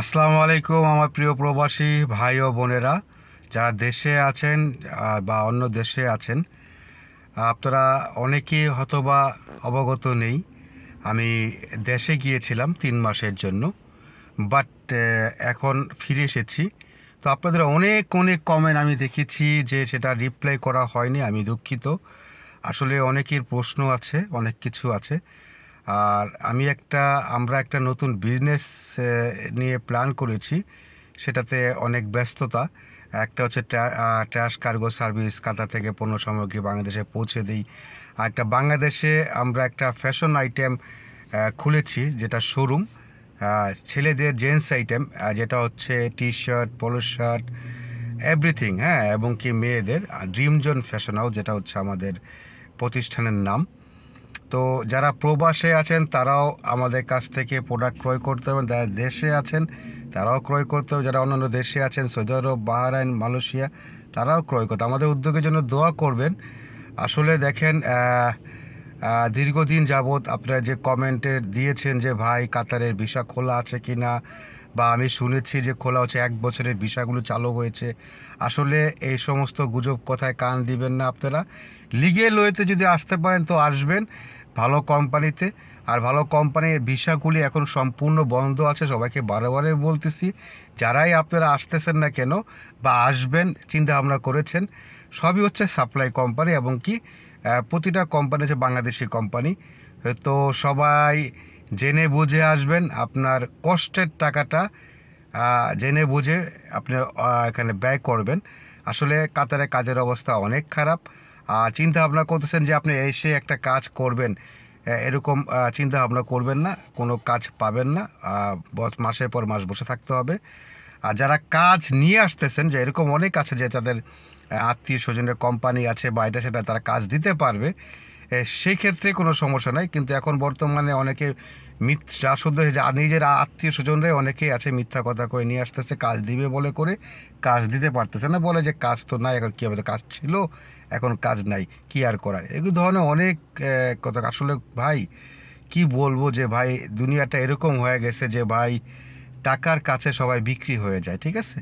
আসসালামু আলাইকুম, আমার প্রিয় প্রবাসী ভাই ও বোনেরা। যারা দেশে আছেন বা অন্য দেশে আছেন, আপনারা অনেকেই হয়তোবা অবগত নেই। আমি দেশে গিয়েছিলাম তিন মাসের জন্য, বাট এখন ফিরে এসেছি। তো আপনাদের অনেক অনেক কমেন্ট আমি দেখেছি যে সেটা রিপ্লাই করা হয়নি, আমি দুঃখিত। আসলে অনেকের প্রশ্ন আছে, অনেক কিছু আছে। আর আমি একটা, আমরা একটা নতুন বিজনেস নিয়ে প্ল্যান করেছি। সেটাতে অনেক ব্যস্ততা। একটা হচ্ছে ট্র্যাশ কার্গো সার্ভিস কাতা থেকে পণ্য সামগ্রী বাংলাদেশে পৌঁছে দিই। আর একটা বাংলাদেশে আমরা একটা ফ্যাশন আইটেম খুলেছি, যেটা শোরুম ছেলেদের জেন্টস আইটেম যেটা হচ্ছে T shirt polo shirt everything হ্যাঁ এবং কি মেয়েদের ড্রিম জোন ফ্যাশন হাউস যেটা হচ্ছে আমাদের প্রতিষ্ঠানের নাম। তো যারা প্রবাসে আছেন, তারাও আমাদের কাছ থেকে প্রোডাক্ট ক্রয় করতে হবে যারা দেশে আছেন, তারাও ক্রয় করতে হবে যারা অন্যান্য দেশে আছেন, সৌদি আরব, বাহরাইন, মালয়েশিয়া, তারাও ক্রয় করতে আমাদের উদ্যোগের জন্য দোয়া করবেন। আসলে দেখেন দীর্ঘদিন যাবৎ আপনারা যে কমেন্টে দিয়েছেন যে, ভাই, কাতারের ভিসা খোলা আছে কি না বা আমি শুনেছি যে, খোলা হচ্ছে, এক বছরের ভিসাগুলো চালু হয়েছে। আসলে এই সমস্ত গুজব কথায় কান দিবেন না আপনারা। লিগে ওয়েতে যদি আসতে পারেন, তো আসবেন। ভালো কোম্পানিতে আর ভালো কোম্পানির ভিসাগুলি এখন সম্পূর্ণ বন্ধ আছে, সবাইকে বারে বলতেছি। যারাই আপনারা আসতেছেন না কেন বা আসবেন চিন্তা ভাবনা করেছেন, সবই হচ্ছে সাপ্লাই কোম্পানি এবং কি প্রতিটা কোম্পানি হচ্ছে বাংলাদেশি কোম্পানি। তো সবাই জেনে বুঝে আসবেন আপনার কষ্টের টাকাটা জেনে বুঝে আপনি এখানে ব্যয় করবেন। আসলে কাতারে কাজের অবস্থা অনেক খারাপ। চিন্তা ভাবনা করতেছেন যে আপনি এসে একটা কাজ করবেন এরকম চিন্তা ভাবনা করবেন না, কোনো কাজ পাবেন না মাসের পর মাস বসে থাকতে হবে। আর যারা কাজ নিয়ে আসতেছেন, যে এরকম অনেক আছে যে তাদের আত্মীয় স্বজনের কোম্পানি আছে বা এটা সেটা তারা কাজ দিতে পারবে সেই ক্ষেত্রে কোনো সমস্যা নাই, কিন্তু এখন বর্তমানে অনেকে মিথ্যা শুদ্ধ যে নিজের আত্মীয় স্বজনরাই অনেকেই আছে মিথ্যা কথা কয়ে নিয়ে আসতেছে, কাজ দিবে বলে করে কাজ দিতে পারতেছে না, বলে যে কাজ তো নাই, এখন কী হবে কাজ ছিল, এখন কাজ নাই, কি আর করার? এগুলো ধরনের অনেক কথা, আসলে ভাই, কি বলব যে ভাই, দুনিয়াটা এরকম হয়ে গেছে যে ভাই, টাকার কাছে সবাই বিক্রি হয়ে যায়, ঠিক আছে?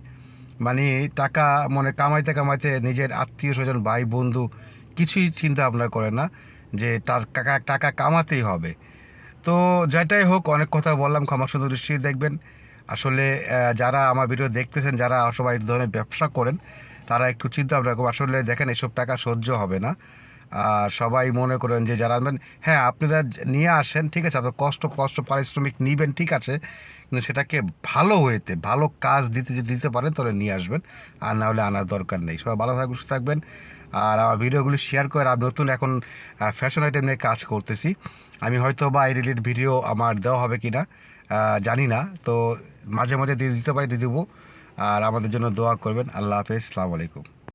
মানে টাকা, মনে কামাইতে কামাইতে নিজের আত্মীয় স্বজন, ভাই, বন্ধু, কিছুই চিন্তা ভাবনা করে না। যে তার টাকা টাকা কামাতেই হবে। তো যেটাই হোক, অনেক কথা বললাম, ক্ষমা সুন্দর দৃষ্টি দেখবেন। আসলে যারা আমার ভিডিও দেখতেছেন, যারা সবাই ধরনের ব্যবসা করেন, তারা একটু চিন্তা ভাবনা আসলে দেখেন, এসব টাকা সহ্য হবে না। সবাই মনে করেন যে যারা আনবেন হ্যাঁ আপনারা নিয়ে আসেন, ঠিক আছে, আপনার কষ্ট কষ্ট, পারিশ্রমিক নিবেন, ঠিক আছে, কিন্তু সেটাকে ভালো হয়েতে, ভালো কাজ দিতে, যদি দিতে পারেন, তাহলে নিয়ে আসবেন, আর না হলে আনার দরকার নেই। সবাই ভালো থাকবেন সুস্থ থাকবেন, আর আমার ভিডিওগুলি শেয়ার করে আর নতুন এখন ফ্যাশন আইটেম নিয়ে কাজ করতেছি, আমি হয়তো বা এই রিলেটেড ভিডিও আমার দেওয়া হবে কি না জানি না, তো মাঝে মাঝে দিয়ে দিতে পারি, দিয়ে দেবো, আর আমাদের জন্য দোয়া করবেন। আল্লাহ হাফেজ, সালামু আলাইকুম।